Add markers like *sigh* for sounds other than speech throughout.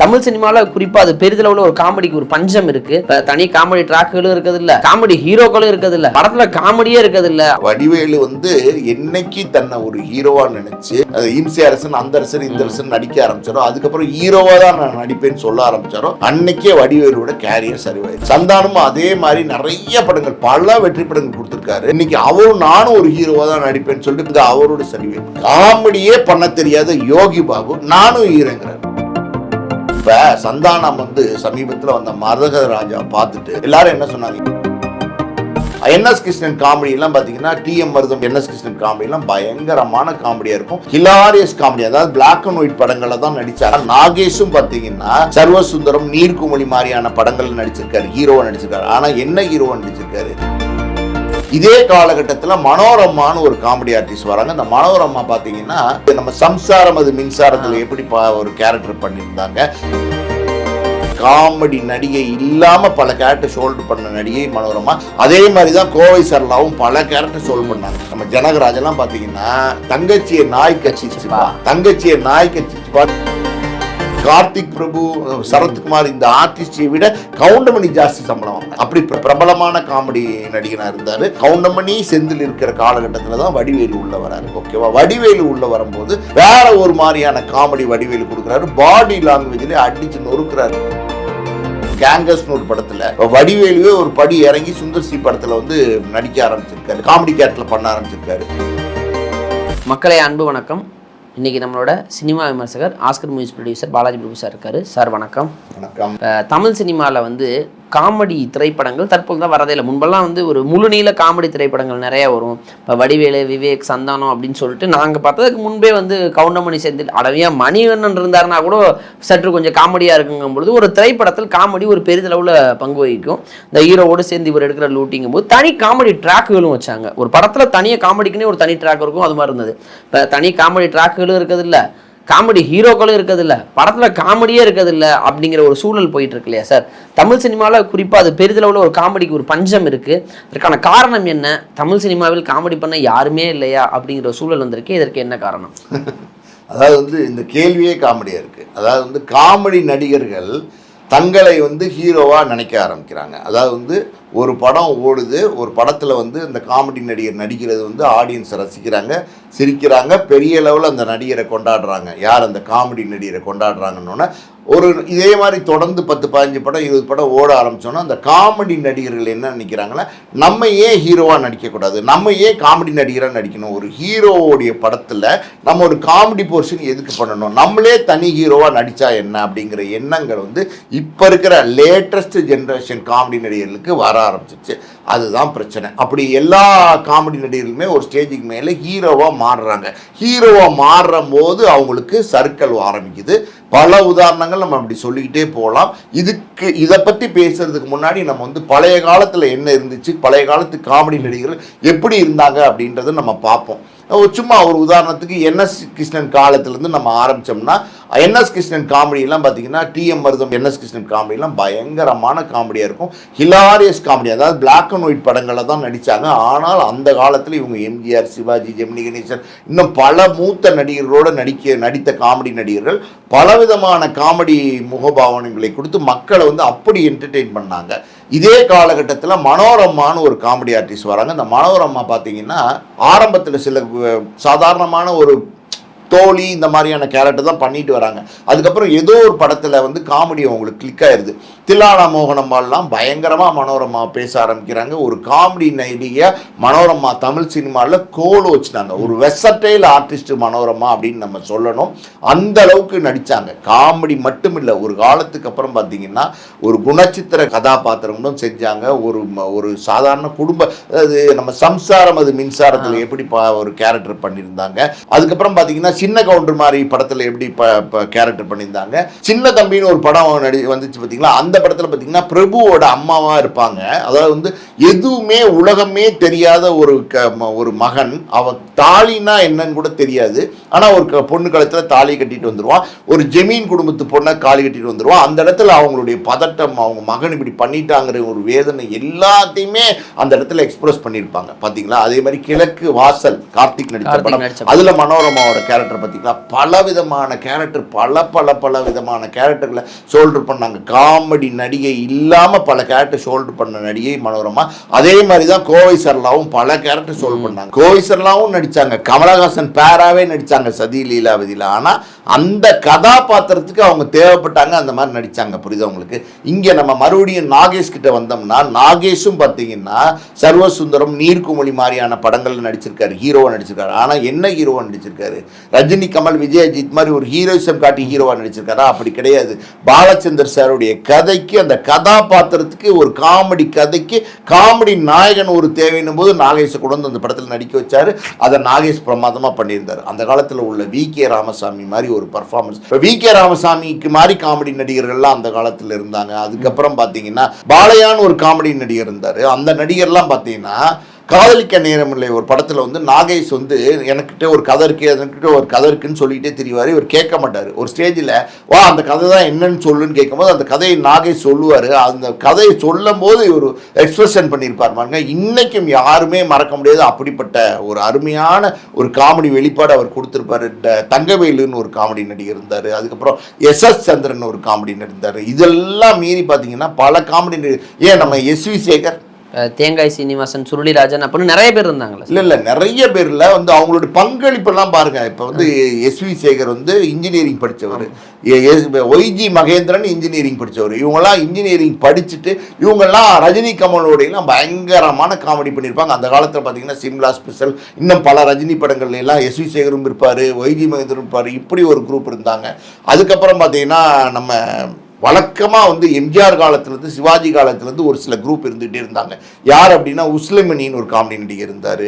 தமிழ் சினிமாவில் குறிப்பாக அது பெரிதளவில் ஒரு காமெடிக்கு ஒரு பஞ்சம் இருக்கு. தனி காமெடி ட்ராக்குகளும் இருக்குது இல்ல காமெடி ஹீரோக்களும் இருக்குது இல்ல படத்துல காமெடியே இருக்குது இல்ல வடிவேலு வந்து என்னைக்கு தன்னை ஒரு ஹீரோவா நினைச்சு இம்சி அரசன் அந்த அரசன் இந்த அரசன் நடிக்க ஆரம்பிச்சாரோ அதுக்கப்புறம் ஹீரோவா தான் நான் நடிப்பேன்னு சொல்ல ஆரம்பிச்சாரோ அன்னைக்கே வடிவேலுவோட கேரியர் சரிவாயிடுச்சு. சந்தானமும் அதே மாதிரி நிறைய படங்கள் பல வெற்றி படங்கள் கொடுத்திருக்காரு. இன்னைக்கு அவரும் நானும் ஒரு ஹீரோவா தான் நடிப்பேன்னு சொல்லிட்டு அவரோட சரிவு. காமெடியே பண்ண தெரியாத யோகி பாபு நானும் ஹீரோங்கிறார் இப்ப சந்தானம் வந்து சமீபத்துல வந்த மரதக ராஜா பார்த்துட்டு எல்லாரும் என்ன சொன்னாங்க? என்எஸ் கிருஷ்ணன் காமெடி எல்லாம் பாத்தீங்கன்னா T M Madhuram NS Krishnan comedy எல்லாம் பயங்கரமான காமெடியா இருக்கும். ஹிலாரியஸ் காமெடி அதாவது பிளாக் அண்ட் ஒயிட் படங்கள்ல தான் நடிச்சாரு. நாகேஷும் பாத்தீங்கன்னா சர்வசுந்தரம் நீர்க்குமொழி மாதிரியான படங்கள் நடிச்சிருக்காரு. ஹீரோவா நடிச்சிருக்காரு. ஆனா என்ன ஹீரோவா நடிச்சிருக்காரு? இதே காலகட்டத்துல மனோரமான்னு ஒரு காமெடி ஆர்டிஸ்ட் வராங்க. இந்த மனோரமா பாத்தீங்கன்னா நம்ம சம்சாரம் அது மின்சாரத்துல எப்படி ஒரு கேரக்டர் பண்ணியிருந்தாங்க. காமெடி நடிகை இல்லாம பல கேரக்டர் ஷோல்டர் பண்ண நடிகை மனோரமா அதே மாதிரி தான் கோவை சரளாவும் பல கேரக்டர் ஷோல்ட் பண்ணாங்க. நம்ம ஜனகராஜ் எல்லாம் பாத்தீங்கன்னா தங்கச்சியை நாய் கட்சிச்சுப்பா தங்கச்சியை நாய் கட்சிச்சுப்பா கார்த்திக் பிரபு சரத்குமார் இந்த ஆர்டிஸ்டை விட கவுண்டமணி ஜாஸ்தி சம்பளம் அப்படி பிரபலமான காமெடி நடிகனாக இருந்தார். கவுண்டமணி செந்தில் இருக்கிற காலகட்டத்தில் தான் வடிவேலு உள்ள வராரு ஓகேவா வடிவேலு உள்ள வரும்போது வேற ஒரு மாதிரியான காமெடி வடிவேலு கொடுக்குறாரு. பாடி லாங்குவேஜ்ல அடிச்சு நொறுக்குறாரு. கேங்கஸ்னு ஒரு படத்துல. வடிவேலுவே ஒரு படி இறங்கி சுந்தர்சி படத்தில் படத்துல வந்து நடிக்க ஆரம்பிச்சிருக்காரு. காமெடி கேரக்டர்ல பண்ண ஆரம்பிச்சிருக்காரு. மக்களை அன்பு வணக்கம். இன்னைக்கு நம்மளோட சினிமா விமர்சகர் Oscar movies producer Balaji Prabhu sir இருக்காரு. சார் வணக்கம். வணக்கம். தமிழ் சினிமாவில் வந்து காமெடி திரைப்படங்கள் தற்போது தான் வரதே இல்லை. முன்பெல்லாம் வந்து ஒரு முழுநீள காமெடி திரைப்படங்கள் நிறைய வரும். இப்போ வடிவேலு விவேக் சந்தானம் அப்படின்னு சொல்லிட்டு நாங்கள் பார்த்ததுக்கு முன்பே வந்து கவுண்டமணி செந்தில் அடவையாக மணிவண்ணன் இருந்தாருன்னா கூட சற்று கொஞ்சம் காமெடியாக இருக்குங்கும் பொழுது ஒரு திரைப்படத்தில் காமெடி ஒரு பெரிதளவில் பங்கு வகிக்கும். இந்த ஹீரோவோடு சேர்ந்து இவர் எடுக்கிற லூட்டிங்கும் போது தனி காமெடி ட்ராக்குகளும் வச்சாங்க. ஒரு படத்தில் தனியாக காமெடிக்குன்னே ஒரு தனி ட்ராக் இருக்கும் அது மாதிரி இருந்தது. இப்போ தனி காமெடி ட்ராக்குகளும் இருக்கிறது இல்லை. காமெடி ஹீரோக்களும் இருக்கிறது படத்தில் படத்துல காமெடியே இருக்கிறது அப்படிங்கிற ஒரு சூழல் போயிட்டு இருக்கு இல்லையா சார்? தமிழ் சினிமாவில் குறிப்பாக அது பெரிதளவில் ஒரு காமெடிக்கு ஒரு பஞ்சம் இருக்கு. அதற்கான காரணம் என்ன? தமிழ் சினிமாவில் காமெடி பண்ண யாருமே இல்லையா அப்படிங்கிற சூழல் வந்திருக்கு. இதற்கு என்ன காரணம்? *laughs* அதாவது வந்து இந்த கேள்வியே காமெடியாக இருக்குது அதாவது வந்து காமெடி நடிகர்கள் தங்களை வந்து ஹீரோவாக நினைக்க ஆரம்பிக்கிறாங்க. அதாவது வந்து ஒரு படம் ஓடுது ஒரு படத்தில் வந்து இந்த காமெடி நடிகர் நடிக்கிறது வந்து ஆடியன்ஸ் ரசிக்கிறாங்க. சிரிக்கிறாங்க. பெரிய லெவலில் அந்த நடிகரை கொண்டாடுறாங்க. யார் அந்த காமெடி நடிகரை கொண்டாடுறாங்கன்னொன்னே ஒரு இதே மாதிரி தொடர்ந்து பத்து பதினஞ்சு படம் இருபது படம் ஓட ஆரம்பித்தோன்னா அந்த காமெடி நடிகர்கள் என்ன நினைக்கிறாங்கன்னா நம்ம ஏன் ஹீரோவாக நடிக்கக்கூடாது? நம்ம ஏன் காமெடி நடிகராக நடிக்கணும்? ஒரு ஹீரோவுடைய படத்தில் நம்ம ஒரு காமெடி போர்ஷன் எதுக்கு பண்ணணும்? நம்மளே தனி ஹீரோவாக நடித்தா என்ன? அப்படிங்கிற எண்ணங்கள் வந்து இப்போ இருக்கிற லேட்டஸ்ட் ஜென்ரேஷன் காமெடி நடிகர்களுக்கு வர ஆரம்பிச்சிச்சு அதுதான் பிரச்சனை. அப்படி எல்லா காமெடி நடிகர்களுமே ஒரு ஸ்டேஜுக்கு மேலே ஹீரோவாக மாறுறாங்க. ஹீரோவாக மாறுற போது அவங்களுக்கு சர்க்கிள் ஆரம்பிக்குது. பல உதாரணங்கள் நம்ம அப்படி சொல்லிக்கிட்டே போகலாம். இதுக்கு இதை பற்றி பேசுறதுக்கு முன்னாடி நம்ம வந்து பழைய காலத்தில் என்ன இருந்துச்சு பழைய காலத்து காமெடி நடிகர்கள் எப்படி இருந்தாங்க அப்படின்றத நம்ம பார்ப்போம். சும்மா ஒரு உதாரணத்துக்கு என்எஸ் கிருஷ்ணன் காலத்துலேருந்து நம்ம ஆரம்பித்தோம்னா என்எஸ் கிருஷ்ணன் காமெடியெல்லாம் பார்த்தீங்கன்னா டிஎம் மருதம் என்எஸ் கிருஷ்ணன் காமெடியெல்லாம் பயங்கரமான காமெடியாக இருக்கும். ஹிலாரியஸ் காமெடி அதாவது பிளாக் அண்ட் ஒயிட் படங்களில் தான் நடித்தாங்க ஆனால் அந்த காலத்தில் இவங்க எம்ஜிஆர் சிவாஜி ஜெமினி கணேசன் இன்னும் பல மூத்த நடிகர்களோடு நடிக்க நடித்த காமெடி நடிகர்கள் பலவிதமான காமெடி முகபாவனைகளை கொடுத்து மக்களை வந்து அப்படி என்டர்டெயின் பண்ணாங்க. இதே காலகட்டத்தில் மனோரமான்னு ஒரு காமெடி ஆர்டிஸ்ட் வராங்க. இந்த மனோரமா பார்த்தீங்கன்னா ஆரம்பத்தில் சில சாதாரணமான ஒரு தோழி இந்த மாதிரியான கேரக்டர் தான் பண்ணிட்டு வராங்க. அதுக்கப்புறம் ஏதோ ஒரு படத்தில் வந்து காமெடி அவங்களுக்கு கிளிக் ஆயிடுது தில்லானா மோகனம்மாலாம் பயங்கரமாக மனோரமா பேச ஆரம்பிக்கிறாங்க. ஒரு காமெடி நடிகையாக மனோரமா தமிழ் சினிமாவில் கோல் வச்சுட்டாங்க. ஒரு வெசட்டைல் ஆர்டிஸ்ட் மனோரமா அப்படின்னு நம்ம சொல்லணும். அந்த அளவுக்கு நடித்தாங்க காமெடி மட்டும் இல்லை ஒரு காலத்துக்கு அப்புறம் பார்த்தீங்கன்னா ஒரு குணச்சித்திர கதாபாத்திரங்களும் செஞ்சாங்க. ஒரு ஒரு சாதாரண குடும்ப அதாவது நம்ம சம்சாரம் அது மின்சாரத்தில் எப்படி ஒரு கேரக்டர் பண்ணியிருந்தாங்க. அதுக்கப்புறம் பார்த்தீங்கன்னா சின்ன கவுண்டர் மாதிரி படத்தில் எப்படி கேரக்டர் பண்ணியிருந்தாங்க. சின்ன தம்பின்னு ஒரு படம் நடி வந்துச்சு பார்த்தீங்களா அந்த படத்தில் பார்த்தீங்கன்னா பிரபுவோட அம்மாவா இருப்பாங்க. அதாவது வந்து எதுவுமே உலகமே தெரியாத ஒரு க ஒரு மகன். அவ தாலினா என்னன்னு கூட தெரியாது. ஆனால் ஒரு பொண்ணு கழுத்தில் தாலி கட்டிட்டு வந்துருவான் ஒரு ஜெமீன் குடும்பத்து பொண்ணை காலி கட்டிட்டு வந்துருவான் அந்த இடத்துல அவங்களுடைய பதட்டம் அவங்க மகன் இப்படி பண்ணிட்டாங்கிற ஒரு வேதனை எல்லாத்தையுமே அந்த இடத்துல எக்ஸ்பிரஸ் பண்ணியிருப்பாங்க பார்த்தீங்களா அதே மாதிரி கிழக்கு வாசல் கார்த்திக் நடித்த படம். அதுல மனோரமாவோட கேரக்டர் பார்த்தீங்களா பல விதமான கேரக்டர் பல பல பல விதமான கேரக்டர்களை ஷோல்டர் பண்ணாங்க. காமெடி நடிகை இல்லாமல் பல கேரக்டர் ஷோல்டர் பண்ண நடிகை மனோரமா. அதே மாதிரி தான் கோவை சரளாவும் பல கேரக்டர் ஷோல்டர் பண்ணாங்க. கோவை சரளாவும் நடிச்சாங்க. கமலஹாசன் பேராவே நடிச்சாங்க சதி லீலாவதியில் ஆனால் அந்த கதாபாத்திரத்துக்கு அவங்க தேவைப்பட்டாங்க அந்த மாதிரி நடிச்சாங்க. புரியுதா உங்களுக்கு? இங்கே நம்ம மறுபடியும் நாகேஷ் கிட்ட வந்தோம்னா நாகேஷும் பார்த்தீங்கன்னா சர்வசுந்தரம் நீர்க்குமொழி மாதிரியான படங்கள்ல நடிச்சிருக்காரு. ஹீரோவா நடிச்சிருக்காரு. ஆனால் என்ன ஹீரோவா நடிச்சிருக்காரு? ரஜினி கமல் விஜய் அஜித் மாதிரி ஒரு ஹீரோயிசம் காட்டி ஹீரோவா நடிச்சிருக்காரா? அப்படி கிடையாது. பாலச்சந்தர் சாருடைய கதைக்கு அந்த கதாபாத்திரத்துக்கு ஒரு காமெடி கதைக்கு காமெடி நாயகன் ஒரு தேவைன்னும் போது நாகேஷை கொண்டு வந்து அந்த படத்தில் நடிக்க வச்சார். அதை நாகேஷ் பிரமாதமாக பண்ணியிருந்தார். அந்த காலத்தில் உள்ள வி. கே. ராமசாமி மாதிரி ஒரு பர்ஃபார்மன்ஸ் இப்போ வி. கே. ராமசாமிக்கு மாதிரி காமெடி நடிகர்கள்லாம் அந்த காலத்தில் இருந்தாங்க. அதுக்கப்புறம் பார்த்தீங்கன்னா பாலையான்னு ஒரு காமெடி நடிகர் இருந்தார். அந்த நடிகர்லாம் பார்த்தீங்கன்னா காதலிக்க நேரம் இல்லை. ஒரு படத்தில் வந்து நாகேஷ் வந்து எனக்கிட்ட ஒரு கதை இருக்கு எனக்கிட்ட ஒரு கதை இருக்குன்னு சொல்லிகிட்டே தெரிவார். இவர் கேட்க மாட்டார். ஒரு ஸ்டேஜில் வா அந்த கதை தான் என்னன்னு சொல்லுன்னு கேட்கும்போது அந்த கதையை நாகேஷ் சொல்லுவார். அந்த கதையை சொல்லும் போது இவர் எக்ஸ்பிரஷன் பண்ணியிருப்பார். பாருங்க இன்றைக்கும் யாருமே மறக்க முடியாது. அப்படிப்பட்ட ஒரு அருமையான ஒரு காமெடி வெளிப்பாடு அவர் கொடுத்துருப்பாரு. ட- தங்கவேலுன்னு ஒரு காமெடி நடிகர் இருந்தார். அதுக்கப்புறம் எஸ் எஸ் சந்திரன் ஒரு காமெடி நடித்தார் இதெல்லாம் மீறி பார்த்தீங்கன்னா பல காமெடி ஏன் நம்ம எஸ் வி சேகர்? தேங்காய் சீனிவாசன் சுருளிராஜன் அப்படின்னு நிறைய பேர் இருந்தாங்களே இல்ல இல்ல நிறைய பேர்ல வந்து அவங்களோட பங்களிப்பெல்லாம் பாருங்க. இப்ப வந்து எஸ் வி சேகர் வந்து இன்ஜினியரிங் படிச்சவர். ஒய்ஜி மகேந்திரன் இன்ஜினியரிங் படிச்சவர். இவங்கெல்லாம் இன்ஜினியரிங் படிச்சுட்டு இவங்கெல்லாம் ரஜினி கமலோடையெல்லாம் பயங்கரமான காமெடி பண்ணியிருப்பாங்க. அந்த காலத்தில் பார்த்தீங்கன்னா சிம்லா ஸ்பெஷல் இன்னும் பல ரஜினி படங்கள்ல எல்லாம் எஸ் வி சேகரும் இருப்பார் ஒய்ஜி மகேந்திரன் இருப்பார். இப்படி ஒரு குரூப் இருந்தாங்க. அதுக்கப்புறம் பார்த்தீங்கன்னா நம்ம வழக்கமாக வந்து எம்ஜிஆர் காலத்துலேருந்து சிவாஜி காலத்துலேருந்து ஒரு சில குரூப் இருந்துகிட்டே இருந்தாங்க. யார் அப்படின்னா உஸ்லிமணின்னு ஒரு காமெடி நடிகர் இருந்தார்.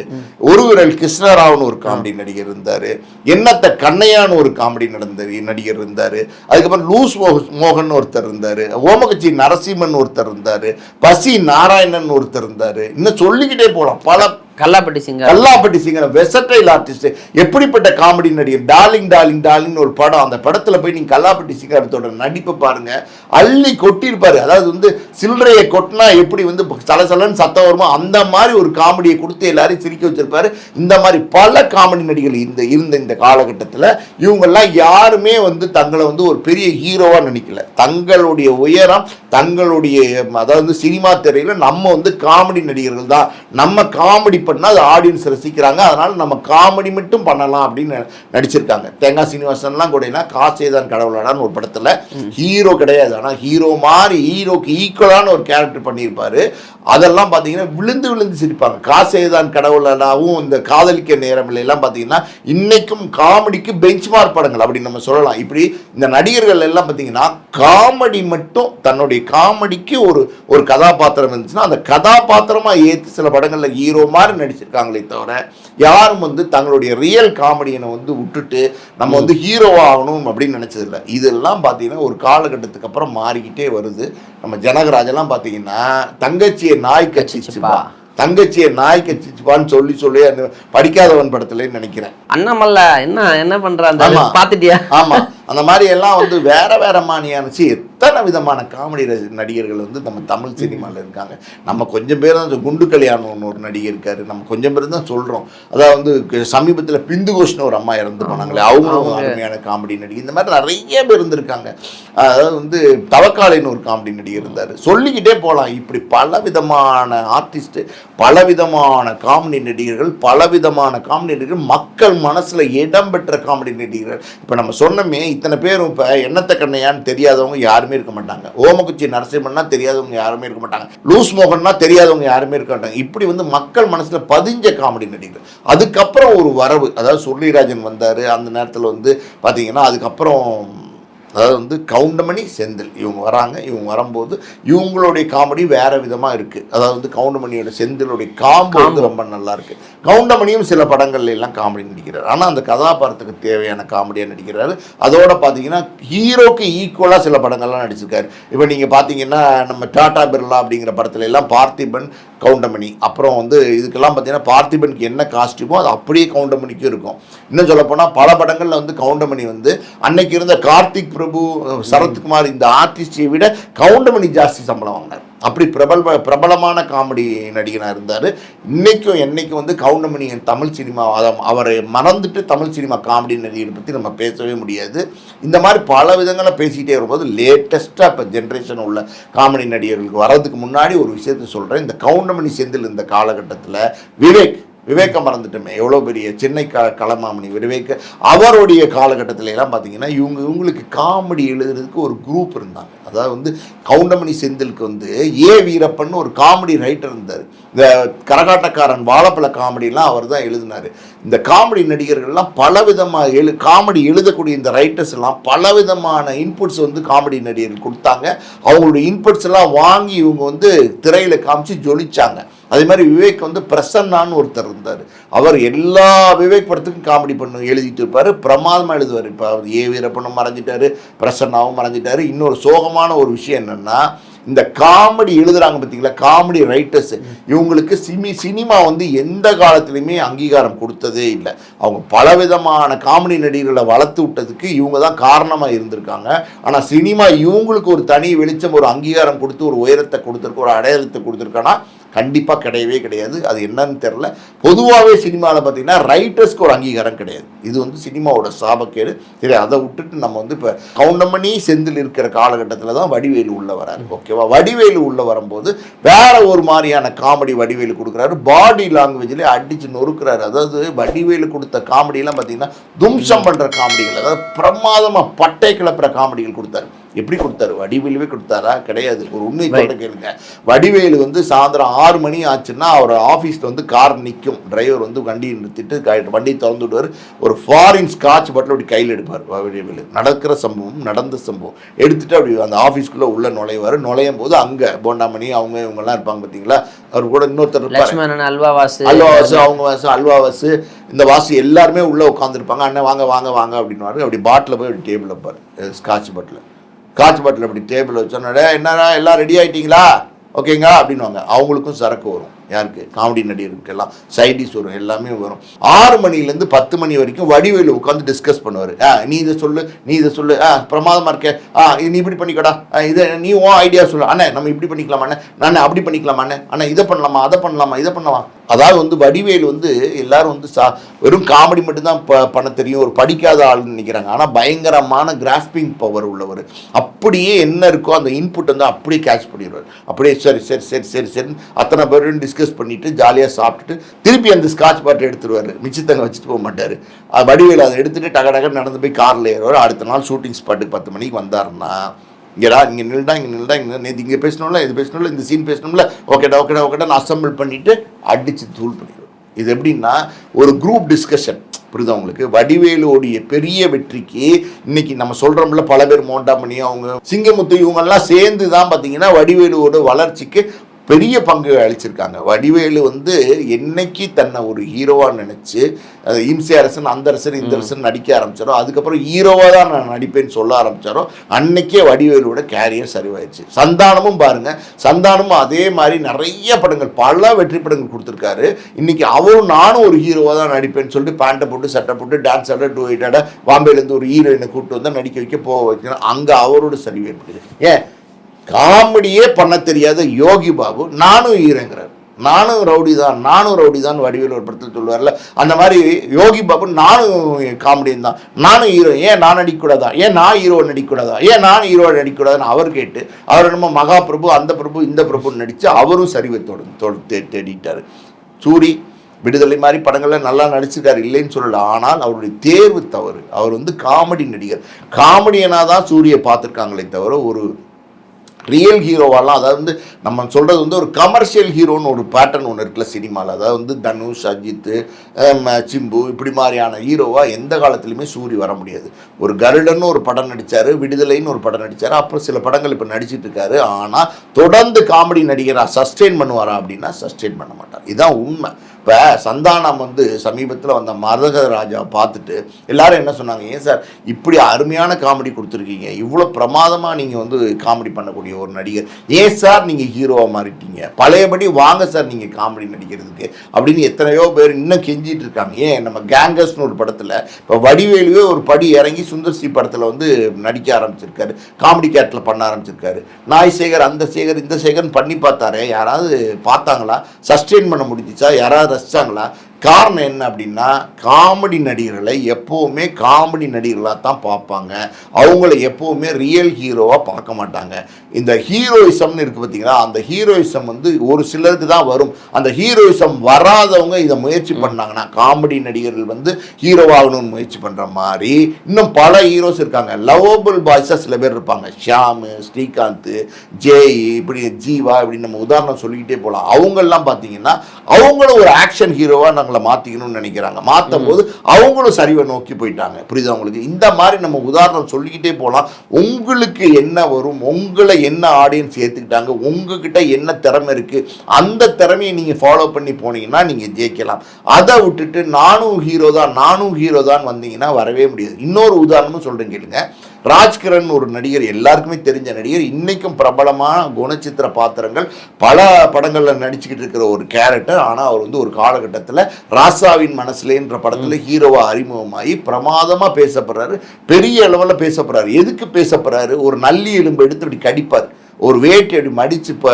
ஒரு விரல் கிருஷ்ணராவ்னு ஒரு காமெடி நடிகர் இருந்தார். என்னத்த கண்ணையான்னு ஒரு காமெடி நடந்த நடிகர் இருந்தார். அதுக்கப்புறம் லூஸ் மோக மோகன் ஒருத்தர் இருந்தார். ஓமகச்சி நரசிம்மன் ஒருத்தர் இருந்தார். பசி நாராயணன் ஒருத்தர் இருந்தார். இன்னும் சொல்லிக்கிட்டே போகலாம் பல Kallapatti singer Kallapatti singer versatile artist எப்படிப்பட்ட காமெடி நடிகர்? டார்லிங் டார்லிங் டார்லிங் ஒரு படம். அந்த படத்துல போய் நீங்க கல்லாப்பட்டி சிங்கரத்தோட நடிப்பை பாருங்க. அள்ளி கொட்டியிருப்பாரு. அதாவது வந்து சில்லறையை கொட்டினா எப்படி வந்து சலசலன்னு சத்தம் வருமோ அந்த மாதிரி ஒரு காமெடியை கொடுத்து எல்லாரையும் சிரிக்க வச்சிருப்பாரு. இந்த மாதிரி பல காமெடி நடிகர்கள் இந்த இருந்த இந்த காலகட்டத்தில் இவங்கெல்லாம் யாருமே வந்து தங்களை வந்து ஒரு பெரிய ஹீரோவா நினைக்கல. தங்களுடைய உயரம் தங்களுடைய அதாவது சினிமா திரையில நம்ம வந்து காமெடி நடிகர்கள் தான். நம்ம காமெடி பண்ணால் அது ஆடியன்ஸ் ரசிக்கிறாங்க அதனால நம்ம காமெடி மட்டும் பண்ணலாம் அப்படின்னு நடிச்சிருக்காங்க. தேங்காய் சீனிவாசன்லாம் கூட காசேதான் கடவுளாடான்னு ஒரு படத்துல ஹீரோ கிடையாது. ஆனால் ஹீரோ மாதிரி ஹீரோக்கு ஈக்குவலான ஒரு கேரக்டர் பண்ணியிருப்பாரு. அதெல்லாம் பார்த்தீங்கன்னா விழுந்து விழுந்து சிரிப்பாங்க. காசேதான் கடவுளாடாவும் இந்த காதலிக்க நேரம் எல்லாம் பார்த்தீங்கன்னா இன்னைக்கும் காமெடிக்கு பெஞ்ச்மார்க் படங்கள் அப்படி நம்ம சொல்லலாம். இப்படி இந்த நடிகர்கள் எல்லாம் பார்த்தீங்கன்னா காமெடி மட்டும் தன்னுடைய காமெடிக்கு ஒரு ஒரு கதாபாத்திரம் இருந்துச்சுன்னா அந்த கதாபாத்திரமா ஏற்று சில படங்கள்ல ஹீரோ மாதிரி நடிச்சிருக்காங்களே தவிர யாரும் வந்து தங்களுடைய ரியல் காமெடியனை வந்து விட்டுட்டு நம்ம வந்து ஹீரோ ஆகணும் அப்படின்னு நினைச்சதில்ல. இதெல்லாம் பார்த்தீங்கன்னா ஒரு காலகட்டத்துக்கு அப்புறம் மாறிக்கிட்டே வருது. நம்ம ஜனகராஜெல்லாம் பார்த்தீங்கன்னா தங்கச்சியை நாய் கச்சிச்சுப்பா. தங்கச்சியை நாய் கச்சிச்சுப்பான்னு சொல்லி சொல்லி அந்த படிக்காதவன் படத்துலன்னு நினைக்கிறேன். அண்ணாமல்ல என்ன என்ன பண்ற அந்த ஆமா. பாத்துட்டியா? ஆமா. அந்த மாதிரி எல்லாம் வந்து வேற வேற மானியானுச்சு எத்தனை விதமான காமெடி நடிகர்கள் வந்து நம்ம தமிழ் சினிமாவில் இருக்காங்க. நம்ம கொஞ்சம் பேர் தான் குண்டு கல்யாணம்னு ஒரு நடிகர் இருக்காரு. நம்ம கொஞ்சம் பேர் தான் சொல்றோம். அதாவது வந்து சமீபத்தில் பிந்து கோஷ்னு ஒரு அம்மா இறந்து போனாங்களே அவங்களும் அருமையான காமெடி நடிகை இந்த மாதிரி நிறைய பேர் இருந்திருக்காங்க. அதாவது வந்து தவக்காலைன்னு ஒரு காமெடி நடிகர் இருந்தார். சொல்லிக்கிட்டே போகலாம் இப்படி பல விதமான ஆர்டிஸ்ட் பலவிதமான காமெடி நடிகர்கள் பலவிதமான காமெடி நடிகர்கள் மக்கள் மனசுல இடம் பெற்ற காமெடி நடிகர்கள். இப்போ நம்ம சொன்னோமே இத்தனை பேரும் இப்போ எண்ணத்த கண்ணையான்னு தெரியாதவங்க யாருமே இருக்க மாட்டாங்க. ஓமகுச்சி நரசிம்மன்னா தெரியாதவங்க யாருமே இருக்க மாட்டாங்க. லூஸ் மோகன்னா தெரியாதவங்க யாருமே இருக்க மாட்டாங்க. இப்படி வந்து மக்கள் மனசுல பதிஞ்ச காமெடி நடிகர். அதுக்கப்புறம் ஒரு வரவு. அதாவது சுருளிராஜன் வந்தார். அந்த நேரத்தில் வந்து பார்த்தீங்கன்னா அதுக்கப்புறம் அதாவது வந்து கவுண்டமணி செந்தில். இவங்க வராங்க. இவங்க வரும்போது இவங்களுடைய காமெடி வேற விதமாக இருக்குது அதாவது வந்து கவுண்டமணியோட செந்திலுடைய காம்பு வந்து ரொம்ப நல்லா இருக்கு. கவுண்டமணியும் சில படங்கள்ல எல்லாம் காமெடி நடிக்கிறார். ஆனால் அந்த கதாபாத்திரத்துக்கு தேவையான காமெடியாக நடிக்கிறாரு. அதோட பார்த்தீங்கன்னா ஹீரோக்கு ஈக்குவலாக சில படங்கள்லாம் நடிச்சிருக்காரு. இப்போ நீங்கள் பார்த்தீங்கன்னா நம்ம டாடா பிர்லா அப்படிங்கிற படத்துல எல்லாம் பார்த்திபன் கவுண்டமணி. அப்புறம் வந்து இதுக்கெல்லாம் பார்த்தீங்கன்னா பார்த்திபனுக்கு என்ன காஸ்டியூமோ அது அப்படியே கவுண்டமணிக்கும் இருக்கும். இன்னும் சொல்லப்போனால் பல படங்களில் வந்து கவுண்டமணி வந்து அன்னைக்கு இருந்த கார்த்திக் பிரபு சரத்குமார் இந்த ஆர்டிஸ்டை விட கவுண்டமணி ஜாஸ்தி சம்பளம் வாங்கினார். அப்படி பிரபல பிரபலமான காமெடி நடிகனாக இருந்தார். இன்னைக்கும் என்னைக்கும் வந்து கவுண்டமணி தமிழ் சினிமா அவரை மறந்துட்டு தமிழ் சினிமா காமெடி நடிகரை பற்றி நம்ம பேசவே முடியாது. இந்த மாதிரி பல விதங்களில் பேசிக்கிட்டே வரும்போது லேட்டஸ்ட்டாக இப்போ ஜென்ரேஷன் உள்ள காமெடி நடிகர்களுக்கு வர்றதுக்கு முன்னாடி ஒரு விஷயத்த சொல்கிறேன் இந்த கவுண்டமணி செந்தில் இந்த காலகட்டத்தில் விவேக் விவேகம் மறந்துட்டோமே எவ்வளோ பெரிய சென்னை க கலமாமணி விவேக அவருடைய காலகட்டத்தில எல்லாம் பார்த்தீங்கன்னா இவங்க இவங்களுக்கு காமெடி எழுதுறதுக்கு ஒரு குரூப் இருந்தாங்க. அதாவது வந்து கவுண்டமணி செந்திலுக்கு வந்து ஏ வீரப்பன் ஒரு காமெடி ரைட்டர் இருந்தார். இந்த கரகாட்டக்காரன் வாழைப்பழ காமெடிலாம் அவர் தான் எழுதினார். இந்த காமெடி நடிகர்கள்லாம் பலவிதமாக எழு காமெடி எழுதக்கூடிய இந்த ரைட்டர்ஸ் எல்லாம் பலவிதமான இன்புட்ஸ் வந்து காமெடி நடிகர்கள் கொடுத்தாங்க. அவங்களுடைய இன்புட்ஸ் எல்லாம் வாங்கி இவங்க வந்து திரையில் காமிச்சு ஜொலிச்சாங்க. அதே மாதிரி விவேக் வந்து பிரசன்னான்னு ஒருத்தர் இருந்தார். அவர் எல்லா விவேக் படத்துக்கும் காமெடி பண்ணு எழுதிட்டு இருப்பார். பிரமாதமாக எழுதுவார். இப்போ அவர் ஏ வீரப்பனும் மறைஞ்சிட்டாரு பிரசன்னாவும் மறைஞ்சிட்டாரு. இன்னொரு சோகமான ஒரு விஷயம் என்னென்னா இந்த காமெடி எழுதுறாங்க பார்த்தீங்களா காமெடி ரைட்டர்ஸ் இவங்களுக்கு சினி சினிமா வந்து எந்த காலத்துலையுமே அங்கீகாரம் கொடுத்ததே இல்லை. அவங்க பலவிதமான காமெடி நடிகர்களை வளர்த்து விட்டதுக்கு இவங்க தான் காரணமாக இருந்திருக்காங்க. ஆனால் சினிமா இவங்களுக்கு ஒரு தனி வெளிச்சம் ஒரு அங்கீகாரம் கொடுத்து ஒரு உயரத்தை கொடுத்துருக்கு ஒரு அடையாளத்தை கொடுத்துருக்கானா கண்டிப்பாக கிடையவே கிடையாது. அது என்னன்னு தெரில பொதுவாகவே சினிமாவில் பார்த்தீங்கன்னா ரைட்டர்ஸ்க்கு ஒரு அங்கீகாரம் கிடையாது. இது வந்து சினிமாவோட சாபக்கேடு. சரி அதை விட்டுட்டு நம்ம வந்து இப்போ கவுண்டமணி செந்தில் இருக்கிற காலகட்டத்தில் தான் வடிவேலு உள்ளே வராரு. ஓகேவா வடிவேலு உள்ளே வரும்போது வேற ஒரு மாதிரியான காமெடி வடிவேலு கொடுக்குறாரு. பாடி லாங்குவேஜ்லேயே அடிச்சு நொறுக்கிறாரு. அதாவது வடிவேலு கொடுத்த காமெடியெல்லாம் பார்த்தீங்கன்னா தும்சம் பண்ணுற காமெடிகள். அதாவது பிரமாதமாக பட்டை கிளப்புற காமெடிகள் கொடுத்தாரு. எப்படி கொடுத்தாரு? வடிவேலுவே கொடுத்தாரா? கிடையாது. ஒரு உண்மை சொல்ல கேளுங்க. வடிவேலு வந்து சாயந்தரம் ஆறு மணி ஆச்சுன்னா அவர் ஆஃபீஸில் வந்து கார் நிற்கும் டிரைவர் வந்து வண்டியை நிறுத்திட்டு வண்டியை திறந்து விடுவார். ஒரு ஃபாரின் ஸ்காட்ச் பாட்டில் அப்படி கையில் எடுப்பார் வடிவேலு. நடக்கிற சம்பவம் நடந்த சம்பவம். எடுத்துட்டு அப்படி அந்த ஆஃபீஸ்க்குள்ளே உள்ள நுழைவார். நுழையும் போது அங்கே போண்டாமணி அவங்க இவங்கெல்லாம் இருப்பாங்க பார்த்தீங்களா அவர் கூட இன்னொருத்தர் இருப்பார். லட்சுமணன் அல்வா வாசு அல்வா வாசு அவங்க வாசு அல்வா வாசு இந்த வாசு எல்லாருமே உள்ளே உட்காந்துருப்பாங்க அண்ணன் வாங்க வாங்க வாங்க அப்படின்னுவாரு. அப்படி பாட்டில் போய் அப்படி டேபிள் வைப்பார் ஸ்காட்ச் பாட்டில் காட்சி பாட்டில் அப்படி டேபிள் வச்சோன்னே என்னடா எல்லாம் ரெடி ஆகிட்டிங்களா ஓகேங்களா அப்படின்னுவாங்க. அவங்களுக்கும் சரக்கு வரும். யாருக்கு? காமெடி நடிகருக்கு எல்லாம் சைடிஸ் வரும். எல்லாமே வரும். ஆறு மணிலேருந்து பத்து மணி வரைக்கும் வடிவேலு உட்காந்து டிஸ்கஸ் பண்ணுவார். ஆ நீ இதை சொல்லு நீ இதை சொல்லு. ஆ பிரமாதமாக இருக்கே. ஆ இது நீ இப்படி பண்ணிக்கடா. ஆ, இதை நீ உன் ஐடியா சொல்லு. அண்ணே நம்ம இப்படி பண்ணிக்கலாமா அண்ணே? நான் அப்படி பண்ணிக்கலாமா அண்ணே இதை பண்ணலாமா அதை பண்ணலாமா இதை பண்ணலாமா? அதாவது வந்து வடிவேல் வந்து எல்லாரும் வந்து சா வெறும் காமெடி மட்டும்தான் ப பண்ண தெரியும். ஒரு படிக்காத ஆள்னு நினைக்கிறாங்க. ஆனால் பயங்கரமான கிராஸ்பிங் பவர் உள்ளவர். அப்படியே என்ன இருக்கோ அந்த இன்புட் வந்து அப்படியே கேட்ச் பண்ணிடுவார். அப்படியே சரி சரி சரி சரி சரி அத்தனை பேரும் டிஸ்கஸ் பண்ணிவிட்டு ஜாலியாக சாப்பிட்டுட்டு திருப்பி அந்த ஸ்காட்ச் பாட்டை எடுத்துருவார். மிச்சத்தங்க வச்சுட்டு போக மாட்டார். வடிவேல் அதை எடுத்துகிட்டு டக டக நடந்து போய் காரில் ஏறுவார். அடுத்த நாள் ஷூட்டிங் ஸ்பாட்டுக்கு பத்து மணிக்கு வந்தாருன்னா இங்கேடா இங்கே நில்டா இங்கே நில்டா இங்கே நேற்று இங்கே பேசணும்ல இது பேசணும்ல இந்த சீன் பேசணும்ல ஓகேடா ஓகேடா ஓகேடா அசம்பிள் பண்ணிவிட்டு அடித்து தூள் பண்ணிடுவேன். இது எப்படின்னா ஒரு குரூப் டிஸ்கஷன் புரியுதா உங்களுக்கு? வடிவேலுவோடைய பெரிய வெற்றிக்கு இன்னைக்கு நம்ம சொல்கிறோம்ல பல பேர் மோண்டாமணி அவங்க சிங்கமுத்து இவங்கெல்லாம் சேர்ந்து தான் பார்த்தீங்கன்னா வடிவேலுவோட வளர்ச்சிக்கு பெரிய பங்கு அளிச்சிருக்காங்க. வடிவேலு வந்து என்னைக்கு தன்னை ஒரு ஹீரோவாக நினச்சி இம்சை அரசன் அந்த அரசன் இந்த அரசன் நடிக்க ஆரம்பிச்சாரோ அதுக்கப்புறம் ஹீரோவாக தான் நான் நடிப்பேன்னு சொல்ல ஆரம்பிச்சாரோ அன்னைக்கே வடிவேலுவோட கேரியர் சரிவாயிடுச்சு. சந்தானமும் பாருங்க சந்தானமும் அதே மாதிரி நிறைய படங்கள் பல வெற்றி படங்கள் கொடுத்துருக்காரு. இன்னைக்கு அவரும் நானும் ஒரு ஹீரோவாக தான் நடிப்பேன்னு சொல்லிட்டு பேண்ட்டை போட்டு சட்டை போட்டு டான்ஸ் ஆட டூ ஆட பாம்பேலேருந்து ஒரு ஹீரோயினை கூப்பிட்டு வந்தால் நடிக்க வைக்க போக வைக்கணும். அங்கே அவரோட சரிவு ஏற்படுது ஏன்? காமெடியே பண்ண தெரியாத யோகி பாபு நானும் ஹீரோங்கிறார். நானும் ரவுடி தான் நானும் ரவுடி தான் வடிவேல் ஒரு படத்தில் சொல்லுவார்ல அந்த மாதிரி யோகி பாபு நானும் காமெடியன் தான். நானும் ஹீரோ ஏன் நான் நடிக்கக்கூடாதா? ஏன் நான் ஹீரோ நடிக்கக்கூடாதா? ஏன் நான் ஹீரோ நடிக்கக்கூடாதுன்னு அவர் கேட்டு அவர் என்னமோ மகா பிரபு அந்த பிரபு இந்த பிரபுன்னு நடித்து அவரும் சரிவை தொடு தே- தேடிட்டார். சூரி விடுதலை மாதிரி படங்கள்ல நல்லா நடிச்சிருக்காரு இல்லைன்னு சொல்லல. ஆனால் அவருடைய தேர்வு தவறு. அவர் வந்து காமெடி நடிகர். காமெடியனாக தான் சூரியை பார்த்துருக்காங்களே தவிர ஒரு ரியல் ஹீரோவாலாம் அதாவது வந்து நம்ம சொல்கிறது வந்து ஒரு கமர்ஷியல் ஹீரோன்னு ஒரு பேட்டர்ன் ஒன்று இருக்குல்ல சினிமாவில் அதாவது வந்து தனுஷ் அஜித் சிம்பு இப்படி மாதிரியான ஹீரோவாக எந்த காலத்துலையுமே சூரி வர முடியாது. ஒரு கருடன்னு ஒரு படம் நடித்தார் விடுதலைன்னு ஒரு படம் நடித்தார் அப்புறம் சில படங்கள் இப்போ நடிச்சிட்டு இருக்காரு. ஆனால் தொடர்ந்து காமெடி நடிகராக சஸ்டெயின் பண்ணுவாரா அப்படின்னா சஸ்டெயின் பண்ண மாட்டார். இதுதான் உண்மை. இப்போ சந்தானம் வந்து சமீபத்தில் வந்த மரதக ராஜா பார்த்துட்டு எல்லாரும் என்ன சொன்னாங்க? ஏன் சார் இப்படி அருமையான காமெடி கொடுத்துருக்கீங்க. இவ்வளோ பிரமாதமாக நீங்கள் வந்து காமெடி பண்ணக்கூடிய ஒரு நடிகர். ஏன் சார் நீங்கள் ஹீரோவாக மாறிட்டீங்க? பழையபடி வாங்க சார் நீங்கள் காமெடி நடிக்கிறதுக்கு. அப்படின்னு எத்தனையோ பேர் இன்னும் கெஞ்சிட்டு இருக்காங்க. ஏன்? நம்ம கேங்கர்ஸ்னு ஒரு படத்தில் இப்போ வடிவேலுவே ஒரு படி இறங்கி சுந்தர் சி படத்தில் வந்து நடிக்க ஆரம்பிச்சிருக்காரு. காமெடி கேட்டில் பண்ண ஆரம்பிச்சிருக்காரு. நாய் சேகர் அந்த சேகர் இந்த சேகர்னு பண்ணி பார்த்தாரே. யாராவது பார்த்தாங்களா? சஸ்டெயின் பண்ண முடிஞ்சிச்சா? யாராவது 将来。காரணம் என்ன அப்படின்னா காமெடி நடிகர்களை எப்போவுமே காமெடி நடிகர்களாக தான் பார்ப்பாங்க. அவங்கள எப்போவுமே ரியல் ஹீரோவாக பார்க்க மாட்டாங்க. இந்த ஹீரோயிசம்னு இருக்குது பார்த்தீங்களா அந்த ஹீரோயிசம் வந்து ஒரு சிலருக்கு தான் வரும். அந்த ஹீரோயிசம் வராதவங்க இதை முயற்சி பண்ணாங்கன்னா காமெடி நடிகர்கள் வந்து ஹீரோவாகணும்னு முயற்சி பண்ணுற மாதிரி இன்னும் பல ஹீரோஸ் இருக்காங்க. லவபிள் பாய்ஸாக சில பேர் இருப்பாங்க. ஷியாமு ஸ்ரீகாந்த் ஜெய் இப்படி ஜீவா இப்படி நம்ம உதாரணம் சொல்லிக்கிட்டே போகலாம். அவங்கெல்லாம் பார்த்தீங்கன்னா அவங்களும் ஒரு ஆக்ஷன் ஹீரோவாக நாங்கள் மாற்றிக்கணும்னு நினைக்கிறாங்க. மாற்றும் போது அவங்களும் சரிவை நோக்கி போயிட்டாங்க. புரியுதா உங்களுக்கு? இந்த மாதிரி நம்ம உதாரணம் சொல்லிக்கிட்டே போகலாம் உங்களுக்கு என்ன வரும்? உங்களை என்ன ஆடியன்ஸ் ஏற்றுக்கிட்டாங்க உங்ககிட்ட என்ன திறமை இருக்குது அந்த திறமையை நீங்கள் ஃபாலோ பண்ணி போனீங்கன்னா நீங்கள் ஜெயிக்கலாம். அதை விட்டுட்டு நானும் ஹீரோ தான் நானும் ஹீரோ தான் வந்தீங்கன்னா வரவே முடியாது. இன்னொரு உதாரணமும் சொல்கிறேன் கேளுங்க. ராஜ்கிரண் ஒரு நடிகர் எல்லாருக்குமே தெரிஞ்ச நடிகர் இன்னைக்கும் பிரபலமான குணச்சித்திர பாத்திரங்கள் பல படங்களில் நடிச்சுக்கிட்டு இருக்கிற ஒரு கேரக்டர் ஆனால் அவர் வந்து ஒரு காலகட்டத்தில் ராசாவின் மனசுலேன்ற படத்தில் ஹீரோவா அறிமுகமாகி பிரமாதமாக பேசப்படுறாரு. பெரிய அளவில் பேசப்படுறாரு. எதுக்கு பேசப்படுறாரு? ஒரு நல்லி எலும்பு எடுத்து இப்படி கடிப்பார். ஒரு வேட்டி அப்படி மடித்து இப்போ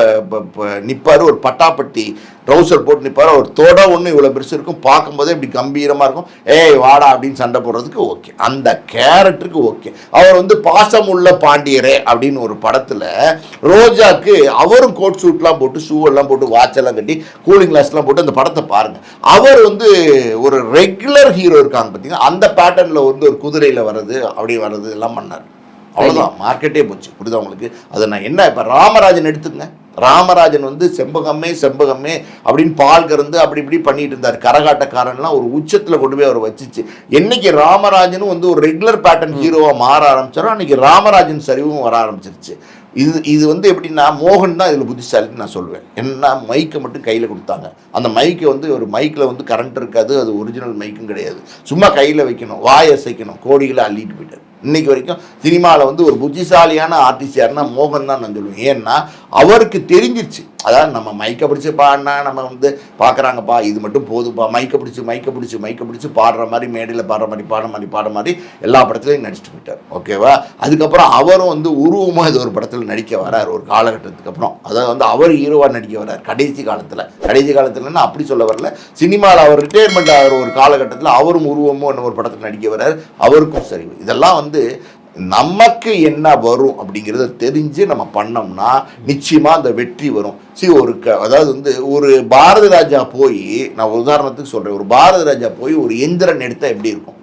நிற்பார் ஒரு பட்டாப்பட்டி ட்ரௌசர் போட்டு நிற்பார் ஒரு தொட ஒன்று இவ்வளோ பெருசு இருக்கும் பார்க்கும்போதே இப்படி கம்பீரமாக இருக்கும். ஏய் வாடா அப்படின்னு சண்டை போடுறதுக்கு ஓகே. அந்த கேரக்டருக்கு ஓகே. அவர் வந்து பாசமுள்ள பாண்டியரே அப்படின்னு ஒரு படத்தில் ரோஜாக்கு அவரும் கோட் சூட்லாம் போட்டு ஷூவெல்லாம் போட்டு வாட்ச் எல்லாம் கட்டி கூலிங் கிளாஸ்லாம் போட்டு அந்த படத்தை பாருங்கள் அவர் வந்து ஒரு ரெகுலர் ஹீரோ இருக்காங்க பார்த்தீங்கன்னா அந்த பேட்டர்னில் வந்து ஒரு குதிரையில் வர்றது அப்படி வர்றது எல்லாம் பண்ணார். அவ்வளோதான் மார்க்கெட்டே போச்சு. புரியுதா உங்களுக்கு? அதை நான் என்ன இப்போ ராமராஜன் எடுத்துக்கங்க. ராமராஜன் வந்து செம்பகமே செம்பகமே அப்படின்னு பால் கறந்து அப்படி இப்படி பண்ணிட்டு இருந்தார். கரகாட்டக்காரன்லாம் ஒரு உச்சத்தில் கொண்டு போய் அவர் வச்சுச்சு. என்னைக்கு ராமராஜனும் வந்து ஒரு ரெகுலர் பேட்டர்ன் ஹீரோவாக மாற ஆரம்பிச்சாரோ அன்னைக்கு ராமராஜன் சரிவும் வர ஆரம்பிச்சிருச்சு. இது இது வந்து எப்படின்னா மோகன் தான் இதில் புத்திசாலின்னு நான் சொல்லுவேன். என்ன மைக்கை மட்டும் கையில் கொடுத்தாங்க. அந்த மைக்கை வந்து ஒரு மைக்கில் வந்து கரண்ட் இருக்காது. அது ஒரிஜினல் மைக்கும் கிடையாது. சும்மா கையில் வைக்கணும். வாய் அசைக்கணும். கோடிகளை அள்ளிட்டு போயிட்டார். இன்னைக்கு வரைக்கும் சினிமாவில் வந்து ஒரு புத்திசாலியான ஆர்டிஸ்ட் யாருன்னா மோகன் தான் நான் சொல்லுவேன். ஏன்னா அவருக்கு தெரிஞ்சிருச்சு. அதாவது நம்ம மைக்கை பிடிச்சி பாடினா நம்ம வந்து பார்க்குறாங்கப்பா இது மட்டும் போதும்ப்பா. மைக்கை பிடிச்சி மைக்கை பிடிச்சி மைக்கை பிடிச்சி பாடுற மாதிரி மேடையில் பாடுற மாதிரி பாடுற மாதிரி பாடுற மாதிரி எல்லா படத்துலையும் நடிச்சுட்டு போயிட்டார். ஓகேவா அதுக்கப்புறம் அவரும் வந்து உருவமாக இது ஒரு படத்தில் நடிக்க வரார் ஒரு காலகட்டத்துக்கு அப்புறம். அதாவது வந்து அவர் ஹீரோவாக நடிக்க வரார் கடைசி காலத்தில். கடைசி காலத்துலன்னா அப்படி சொல்ல வரல. சினிமாவில் அவர் ரிட்டையர்மெண்ட் ஆகிற ஒரு காலகட்டத்தில் அவரும் உருவமும் ஒரு படத்தில் நடிக்க வரார் அவருக்கும் சரி. இதெல்லாம் வந்து நமக்கு என்ன வரும் அப்படிங்கிறத தெரிஞ்சு நம்ம பண்ணோம்னா நிச்சயமா அந்த வெற்றி வரும். சரி ஒரு க அதாவது வந்து ஒரு பாரதி ராஜா போய் நான் உதாரணத்துக்கு சொல்றேன். ஒரு பாரதி ராஜா போய் ஒரு எந்திரன் எடுத்தா எப்படி இருக்கும்?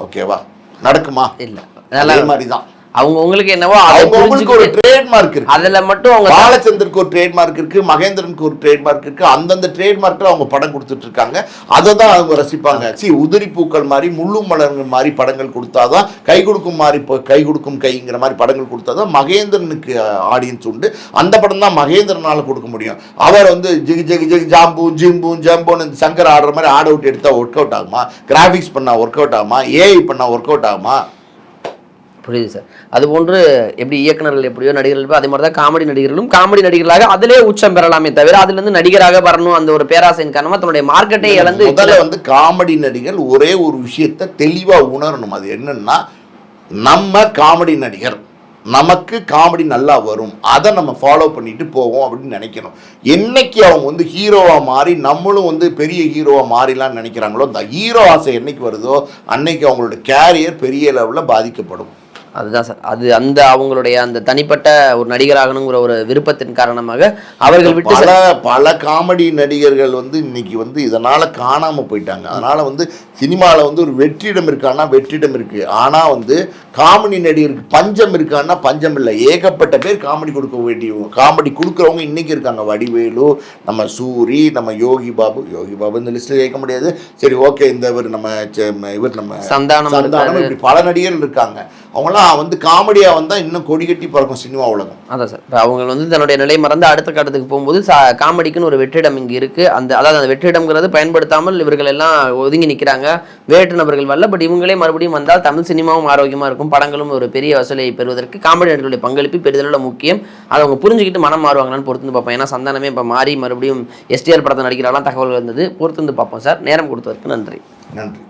ஓகேவா? நடக்குமா? இல்ல. அதே மாதிரி தான் அவங்க உங்களுக்கு என்னவோ அவங்களுக்கு ஒரு ட்ரேட்மார்க் இருக்கு. அதுல மட்டும் அவங்க பாலச்சந்தருக்கு ஒரு ட்ரேட்மார்க் இருக்கு மகேந்திரனுக்கு ஒரு ட்ரேட்மார்க் இருக்கு. அந்தந்த ட்ரேட்மார்க்கில் அவங்க படம் கொடுத்துட்டு இருக்காங்க அதை தான் அவங்க ரசிப்பாங்க. சி உதிரி பூக்கள் மாதிரி முள்ளு மலர்கள் மாதிரி படங்கள் கொடுத்தாதான் கை கொடுக்கும் மாதிரி கை கொடுக்கும் கைங்கிற மாதிரி படங்கள் கொடுத்தாதான் மகேந்திரனுக்கு ஆடியன்ஸ் உண்டு. அந்த படம் தான் மகேந்திரனால கொடுக்க முடியும். அவர் வந்து ஜிகு ஜிகு ஜிகு ஜாம்பு ஜிம்பு ஜம்போன்னு சங்கர் ஆடுற மாதிரி ஆட் அவுட் எடுத்தால் ஒர்க் அவுட் ஆகுமா? கிராஃபிக்ஸ் பண்ணால் ஒர்க் அவுட் ஆகுமா? ஏஐ பண்ணால் ஒர்க் அவுட் ஆகுமா? புரியுது சார். அது போன்று எப்படி இயக்குனர்கள் எப்படியோ நடிகர்கள் அதே மாதிரி தான் காமெடி நடிகர்களும் காமெடி நடிகர்களாக அதிலே உச்சம் பெறலாமே தவிர அதுல இருந்து நடிகராக வரணும் அந்த ஒரு பேராசையின் காரணமா தன்னுடைய மார்க்கெட்டை இழந்து முதல்ல வந்து காமெடி நடிகர் ஒரே ஒரு விஷயத்தை தெளிவா உணரணும். அது என்னன்னா நம்ம காமெடி நடிகர் நமக்கு காமெடி நல்லா வரும். அதை நம்ம ஃபாலோ பண்ணிட்டு போவோம் அப்படின்னு நினைக்கணும். என்னைக்கு அவங்க வந்து ஹீரோவா மாறி நம்மளும் வந்து பெரிய ஹீரோவா மாறிலாம்னு நினைக்கிறாங்களோ அந்த ஹீரோ ஆசை என்னைக்கு வருதோ அன்னைக்கு அவங்களோட கேரியர் பெரிய லெவலில் பாதிக்கப்படும். அதுதான் சார். அது அந்த அவங்களுடைய அந்த தனிப்பட்ட ஒரு நடிகராகணுங்கிற ஒரு விருப்பத்தின் காரணமாக அவர்கள் விட்டு பல பல காமெடி நடிகர்கள் வந்து இன்னைக்கு வந்து இதனால காணாம போயிட்டாங்க. அதனால வந்து சினிமாவில் வந்து ஒரு வெற்றிடம் இருக்கான்னா வெற்றிடம் இருக்கு. ஆனா வந்து காமெடி நடிகருக்கு பஞ்சம் இருக்கான்னா பஞ்சம் இல்லை. ஏகப்பட்ட பேர் காமெடி கொடுக்க வேண்டிய காமெடி கொடுக்குறவங்க இன்னைக்கு இருக்காங்க. வடிவேலு நம்ம சூரி நம்ம யோகி பாபு. யோகி பாபு இந்த லிஸ்ட்ல கேட்க முடியாது. சரி ஓகே இந்த இவர் நம்ம இவர் நம்ம சந்தானம் சந்தானம். இப்படி பல நடிகர்கள் இருக்காங்க. அவங்களாம் வந்து காமெடியாக வந்தால் இன்னும் கொடி கட்டி பறக்கும் சினிமா உலகம். அதான் சார். இப்போ அவங்க வந்து தன்னுடைய நிலை மறந்து அடுத்த கட்டத்துக்கு போகும்போது சா காமெடிக்குன்னு ஒரு வெற்றிடம் இங்கே இருக்குது அந்த அதாவது அந்த வெற்றிடம்ங்கிறது பயன்படுத்தாமல் இவர்கள் எல்லாம் ஒதுங்கி நிற்கிறாங்க வேற்று நபர்கள் வரல பட் இவங்களே மறுபடியும் வந்தால் தமிழ் சினிமாவும் ஆரோக்கியமாக இருக்கும். படங்களும் ஒரு பெரிய வசூலை பெறுவதற்கு காமெடி நடிகர்களுடைய பங்களிப்பு பெரிதளவில் முக்கியம். அதை அவங்க புரிஞ்சுக்கிட்டு மனம் மாறுவாங்களான்னு பொறுத்து வந்து பார்ப்போம். ஏன்னா சந்தானமே இப்போ மாறி மறுபடியும் எஸ்டிஆர் படத்தை நடிக்கிறாலாம் தகவல் வந்தது பொறுத்து வந்து பார்ப்போம் சார். நேரம் கொடுத்ததற்கு நன்றி. நன்றி.